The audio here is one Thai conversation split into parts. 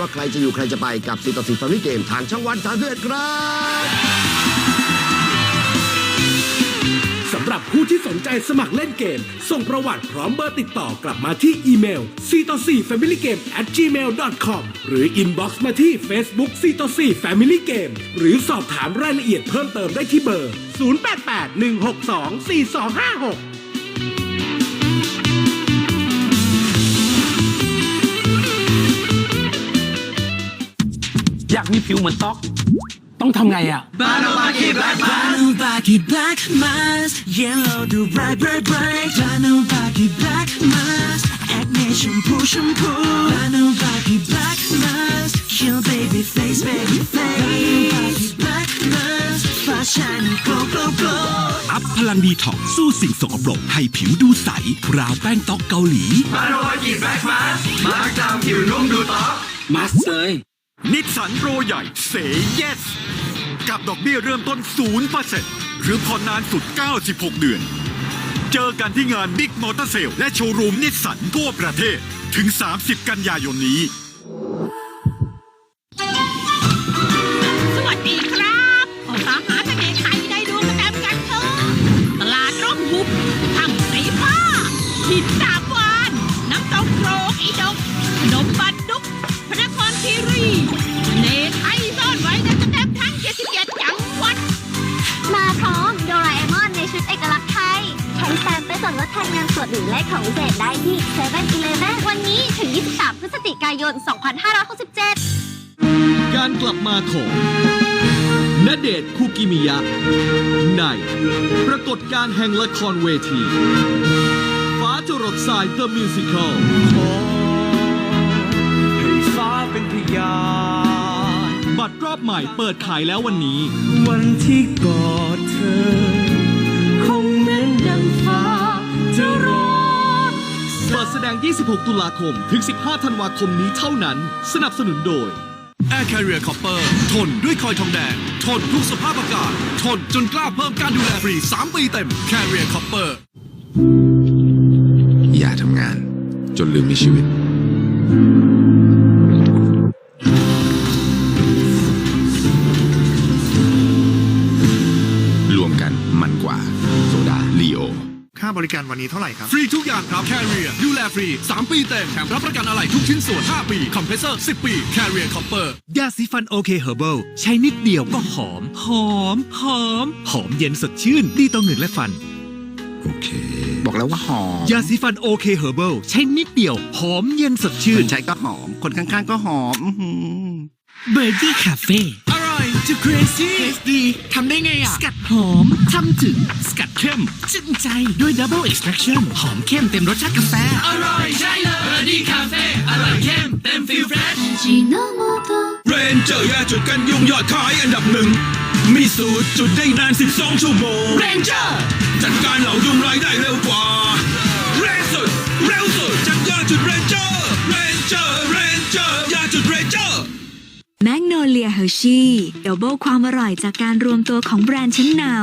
ว่าใครจะอยู่ใครจะไปกับ4ต่อ4 Family Game ทางช่องวัน31ครับสำหรับผู้ที่สนใจสมัครเล่นเกม ส่งประวัติพร้อมเบอร์ติดต่อกลับมาที่อีเมล4ต่อ4 family game at gmail com หรือ inbox มาที่ Facebook 4ต่อ4 family game หรือสอบถามรายละเอียดเพิ่มเติมได้ที่เบอร์ 0881624256 มีผิวเหมือนต๊อก ต้องทำไงอะ Banubaki black mask Yellow do bright bright bright Banubaki black mask Acne shampoo shampoo Banubaki black mask Kill baby face baby face Banubaki black mask Fast shiny glow glow glow อัพพลังดีท็อกซ์สู้สิ่งสกปรกให้ผิวดูใส ราวแป้งต๊อกเกาหลีมาสเลย นิสสันโปรใหญ่เซเยส กับดอกเบี้ยเริ่มต้น0%หรือผ่อนนานสุด 96 เดือน เจอกันที่งานบิ๊กมอเตอร์เซลและโชว์รูมนิสสันทั่วประเทศถึง 30 กันยายนนี้ ป์ไปส่วนลดแทนเงินสดหรือเลขของวิเศษได้ที่7 e เ e ่ e อวันนี้ถึง 23 พฤศจิกายน 2567 การกลับมาของณเดชน์คุกิมิยะ ใน ปรากฏการณ์แห่งละครเวทีฟ้าจรดสาย The Musical ให้ฟ้าเป็นพยานบัตรรอบใหม่เปิดขายแล้ววันนี้ วันที่กอดเธอ 26 ตุลาคม ถึง 15 ธันวาคมนี้เท่านั้น สนับสนุนโดย Air Carrier Copper ทนด้วยคอยทองแดง ทนทุกสภาพอากาศ ทนจนกล้าเพิ่มการดูแลฟรี 3 ปีเต็ม Carrier Copper อย่าทำงาน จนลืมมีชีวิต รวมกันมันกว่า โซดาลีโอ ค่าบริการวันนี้เท่าไหร่ครับ ฟรีทุกอย่างครับ Carrier ดูแลฟรี 3 ปีเต็ม แถมรับประกันอะไรทุกชิ้นส่วน 5 ปี คอมเพรสเซอร์ 10 ปี Carrier Copper ยาสีฟันโอเคเฮอร์เบิลใช้นิดเดียวก็หอม หอม หอม หอมเย็นสดชื่น ดีต่อเหงือกและฟัน โอเค บอกแล้วว่าหอมยาสีฟันโอเคเฮอร์เบิลใช้นิดเดียว หอมเย็นสดชื่คนนใช้ก็หอม คนข้างๆก็หอมอื้อหือเบอร์ดี้คาเฟ่อ ร่อยจะ crazy เทสดีทำได้ไงอะ สกัดหอมทำถึง สกัดเข้มจึ้งใจด้วย double extraction หอมเข้มเต็มรสชาติกาแฟ อร่อยใช่เลยเบอร์ดี้คาเฟ่อร่อยเข้มเต็มฟิลเฟรชเรนเจอร์ยาจุดกันยุงยอดขายอันดับหนึ่ง มีสูตรจุดได้นาน 12 ชั่วโมง เรนเจอร์จัดการเหล่ายุงรายได้เร็วกว่า เฮอร์ชี่ดับเบิลความอร่อยจากการรวมตัวของแบรนด์ชั้นนำ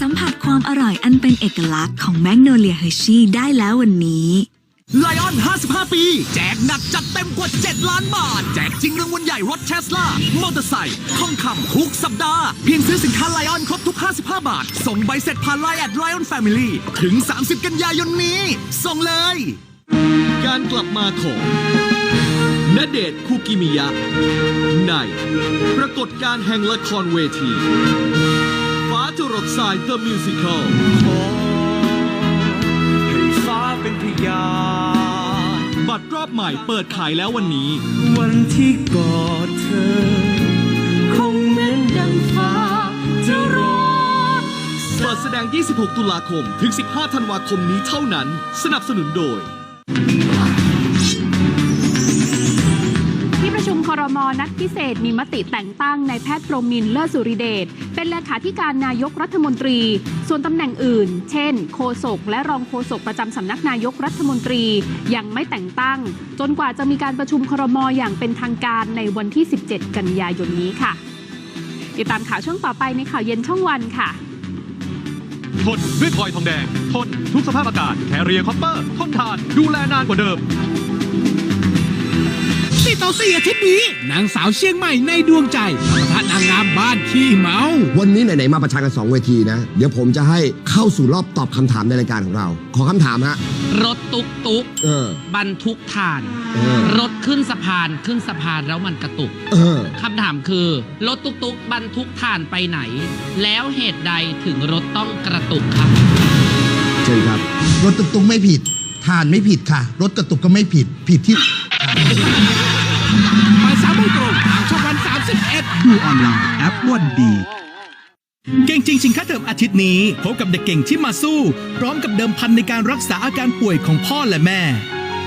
สัมผัสความอร่อยอันเป็นเอกลักษณ์ของแมกโนเลียเฮอร์ชี่ได้แล้ววันนี้ไลออน 55 ปี แจกหนักจัดเต็มกว่า 7 ล้านบาท แจกจริงรางวัลใหญ่รถเทสลามอเตอร์ไซค์ทองคำทุกสัปดาห์ เพียงซื้อสินค้าไลออนครบทุก 55 บาท ส่งใบเสร็จผ่านไลน์แอดไลออนแฟมิลี่ถึง 30 กันยายนนี้ ส่งเลย การกลับมาของณเดชน์คุกิมิยะ ใน ปรากฏการณ์แห่งละครเวทีฟ้าจรดสาย The Musical ให้ฟ้าเป็นพยานบัตรรอบใหม่เปิดขายแล้ววันนี้ วันที่กอดเธอ คงเหมือนดังฟ้าจะรอเปิดแสดง 26 ตุลาคม ถึง 15 ธันวาคมนี้เท่านั้น สนับสนุนโดย พรมครมนัดพิเศษมีมติแต่งตั้งนายแพทย์พรมินเลิศสุริเดชเป็นเลขาธิการนายกรัฐมนตรี ส่วนตำแหน่งอื่น เช่น โฆษกและรองโฆษกประจำสำนักนายกรัฐมนตรียังไม่แต่งตั้ง จนกว่าจะมีการประชุมครมอย่างเป็นทางการในวันที่ 17 กันยายนนี้ค่ะ ติดตามข่าวช่วงต่อไปในข่าวเย็นช่องวันค่ะทนด้วยพลอยทองแดง ทนทุกสภาพอากาศแคเรียคอปเปอร์ทนทานดูแลนานกว่าเดิม สี่ต่อสี่อาทิตย์นี้ นางสาวเชียงใหม่ในดวงใจปะทะนางงามบ้านขี้เมา วันนี้ไหนๆมาประชันกันสองเวทีนะ เดี๋ยวผมจะให้เข้าสู่รอบตอบคำถามในรายการของเรา ขอคำถามฮะ รถตุกตุกเออ บรรทุกถ่าน เออ รถขึ้นสะพานขึ้นสะพานแล้วมันกระตุกเออ คำถามคือ รถตุกตุกบรรทุกถ่านไปไหน แล้วเหตุใดถึงรถต้องกระตุกครับ เชิญครับ รถตุกๆไม่ผิดทานไม่ผิดค่ะ รถกระตุกก็ไม่ผิด ผิดที่ 31 ดูออนไลน์แอปวันดีเก่งจริงชิงค่าเทอมอาทิตย์นี้พบกับเด็กเก่งที่มาสู้ พร้อมกับเดิมพันในการรักษาอาการป่วยของพ่อและแม่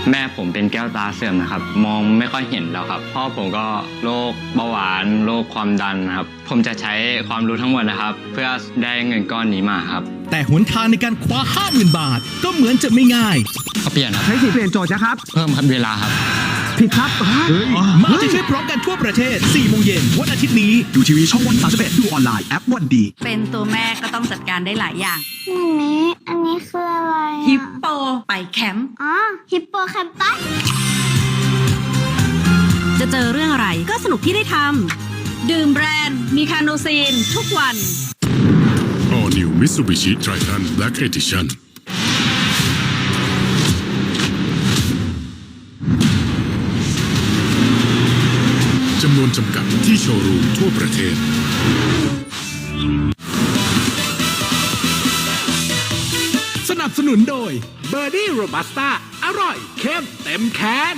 แม่ผมเป็นแก้วตาเสื่อมนะครับ มองไม่ค่อยเห็นแล้วครับ พ่อผมก็โรคเบาหวานโรคความดันนะครับ ผมจะใช้ความรู้ทั้งหมดนะครับ เพื่อได้เงินก้อนนี้มาครับ แต่หนทางในการคว้า 50,000 บาท ก็เหมือนจะไม่ง่ายก็เปลี่ยนครับใช้สิทธิ์เปลี่ยนโจทย์นะครับ เพิ่มครับเวลาครับ ผิดครับมาจะช่วยพร้อมกันทั่วประเทศ 4 โมงเย็นวันอาทิตย์นี้ดูทีวีช่องวัน31ดูออนไลน์แอปวันดี เป็นตัวแม่ก็ต้องจัดการได้หลายอย่างอันนี้อันนี้คืออะไรอะฮิปโปไปแคมป์อ๋อฮิปโปแคมปัสจะเจอเรื่องอะไรก็สนุกที่ได้ทำดื่มแบรนด์มีคาโนซีนทุกวัน All New Mitsubishi Triton Black Edition ำนวนจำกัดที่โชว์รูมทั่วประเทศ สนับสนุนโดย b i r d i e Robusta อร่อยเข้มเต็มแคน